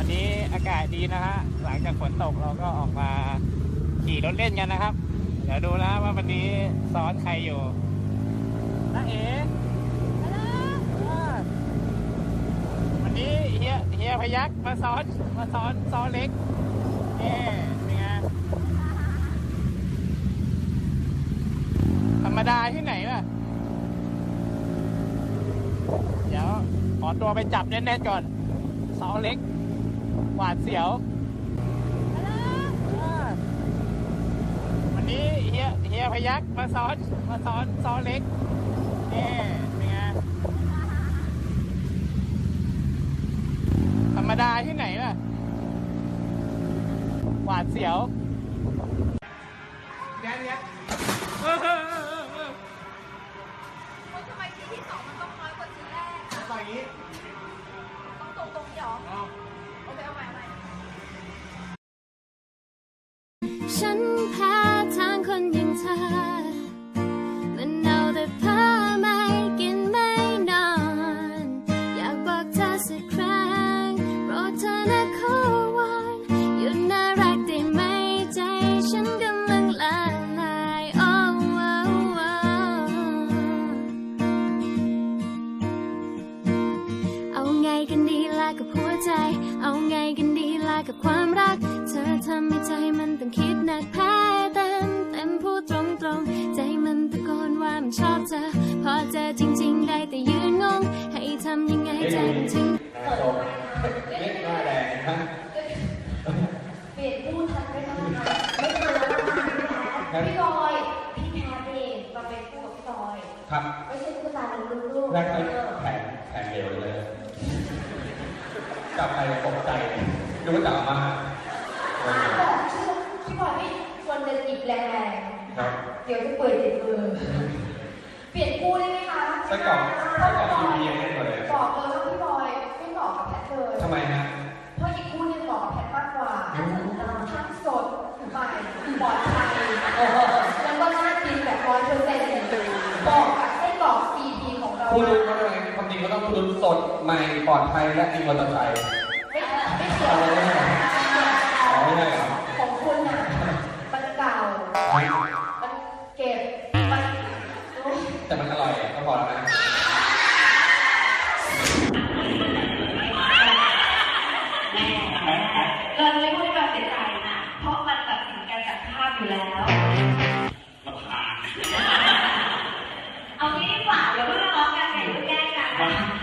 วันนี้อากาศดีนะฮะ หลังจากฝนตกเราก็ออกมาขี่รถเล่นกันนะครับ เดี๋ยวดูนะว่าวันนี้ซ้อนใครอยู่น้าเอ๋วันนี้เฮียเฮียพยักมาซ้อนมาซ้อนซ้อนเล็กเอ๊เป็นไงธรรมดาที่ไหนล่ะ เดี๋ยวขอตัวไปจับแน่นๆก่อนเสาเล็ก หวาดเสียวอ่าวันนี้เฮียเฮียพยักมาซ้อนมาซ้อนซ้อนเล็กนี่เป็นไงธรรมดาที่ไหนล่ะ หวาดเสียวเดี๋ยวเดี๋ยวเออเออเออเออคนทำไมทีที่สองมันต้องน้อยกว่าทีแรกต่อยอย่างนี้ กันดีล่ะกับหัวใจ เอาไงกันดีล่ะกับความรัก เธอทำให้ใจมันต้องคิดหนักแพ้เต็มเต็มพูดตรงตรงๆใจมันตะโกนว่ามันชอบเธอ พอเจอจริง ๆ ได้แต่ยืนงง ให้ทำยังไงใจมันถึงเล็กหน้าแดงนะเปลี่ยนพูดทันไหมคะไม่ทันแล้วนะคะพี่บอยพี่แพทเองมาเป็นคู่กับพี่บอย ครับ ไม่ใช่ตุ๊กตาลูกลูกแรกเลยแผนแผนเร็วเลย กลับไปตกใจดูว่าจับมาบอกชื่อพี่บอยไม่ควรจะหยิบแรงครับๆ เดี๋ยวจะเปิดติดมือ เปลี่ยนคู่ได้ไหมคะ ไส้กรอกไส้กรอกทีวียังไม่หมด ทำไมความจริงเขาต้องผู้รู้สดใหม่ปลอดภัยและมีมอเตอร์ไซค์ไม่ไม่เกี่ยวอะไรเนี่ยอ๋อไม่ได้เหรอ พิ่ง